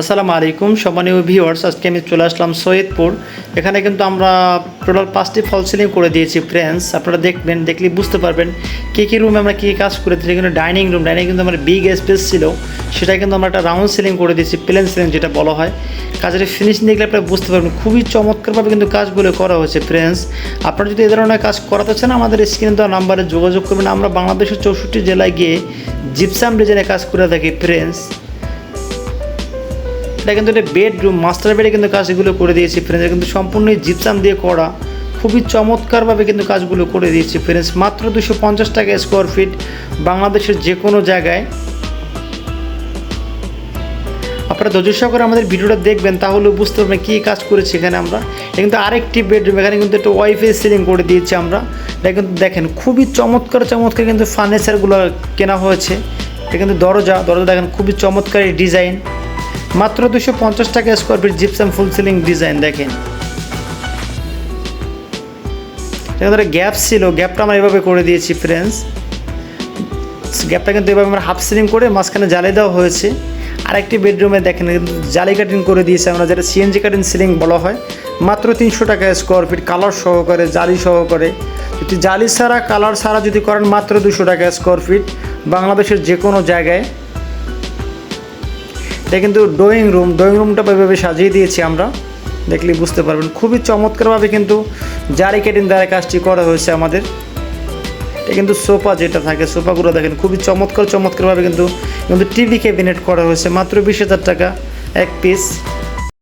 আসসালামু আলাইকুম, সম্মানীয় ভিউয়ার্স আজকে আমি চলে আসলাম সৈয়দপুর। এখানে কিন্তু আমরা টোটাল পাঁচটি ফল সিলিং করে দিয়েছি ফ্রেন্ডস আপনারা দেখবেন, দেখলে বুঝতে পারবেন কী কী রুমে আমরা কী কাজ করে দিয়েছি। কিন্তু ডাইনিং রুম ডাইনিং কিন্তু আমার বিগ স্পেস ছিল। সেটা কিন্তু আমরা একটা রাউন্ড সিলিং করে দিয়েছি প্লেন সিলিং যেটা বলা হয়। কাজের ফিনিশিং দেখলে আপনারা বুঝতে পারবেন, খুবই চমৎকারভাবে কিন্তু কাজগুলো করা হয়েছে ফ্রেন্ডস আপনারা যদি এ ধরনের কাজ করাতে চান, আমাদের স্ক্রিনে দেওয়া নাম্বারে যোগাযোগ করবেন। আমরা বাংলাদেশের চৌষট্টি জেলায় গিয়ে জিপসাম ডিজাইনে কাজ করে থাকি ফ্রেন্ডস এটা কিন্তু একটা বেডরুম মাস্টার বেডে কিন্তু কাজগুলো করে দিয়েছি ফ্রেন্ডস কিন্তু সম্পূর্ণই জিপসাম দিয়ে করা, খুবই চমৎকারভাবে কিন্তু কাজগুলো করে দিয়েছি ফ্রেন্ডস মাত্র দুশো পঞ্চাশ টাকা স্কোয়ার ফিট বাংলাদেশের যে কোনো জায়গায়। আপনারা ধৈর্য সহকারে আমাদের ভিডিওটা দেখবেন, তাহলে বুঝতে পারবেন কী কাজ করেছি এখানে আমরা। কিন্তু আরেকটি বেডরুম এখানে কিন্তু একটা ওয়াইফাই সিলিং করে দিয়েছি আমরা। এটা কিন্তু দেখেন, খুবই চমৎকার চমৎকার কিন্তু ফার্নিচারগুলো কেনা হয়েছে। এটা কিন্তু দরজা দরজা দেখেন, খুবই চমৎকার ডিজাইন মাত্র দুশো পঞ্চাশ টাকা square feet gypsum full ceiling design দেখেন। এখানে গ্যাপ ছিল গ্যাপটা আমরা এভাবে করে দিয়েছি ফ্রেন্ডস গ্যাপটা কিন্তু এভাবে আমরা হাফ সিলিং করে মাঝখানে জ্বালে দেওয়া হয়েছে। আরেকটি বেডরুমে দেখেন জালি কাটিং করে দিয়েছে আমরা, যেটা সিএনজি কাটিং সিলিং বলা হয়। মাত্র তিনশো টাকা স্কোয়ার ফিট কালার সহকারে, জালি সহকারে। যদি জালি ছাড়া কালার ছাড়া যদি করেন, মাত্র দুশো টাকা স্কোয়ার ফিট বাংলাদেশের যে কোনো জায়গায় এটা কিন্তু ড্রয়িং রুম ড্রয়িং রুমটা এভাবে সাজিয়ে দিয়েছি আমরা। দেখলে বুঝতে পারবেন। খুবই চমৎকারভাবে কিন্তু জারি কেটিন দ্বারা কাজটি করা হয়েছে আমাদের। এটা কিন্তু সোফা যেটা থাকে সোফাগুলো দেখেন, খুবই চমৎকার, চমৎকারভাবে কিন্তু কিন্তু টিভি ক্যাবিনেট করা হয়েছে। মাত্র বিশ হাজার টাকা, এক পিস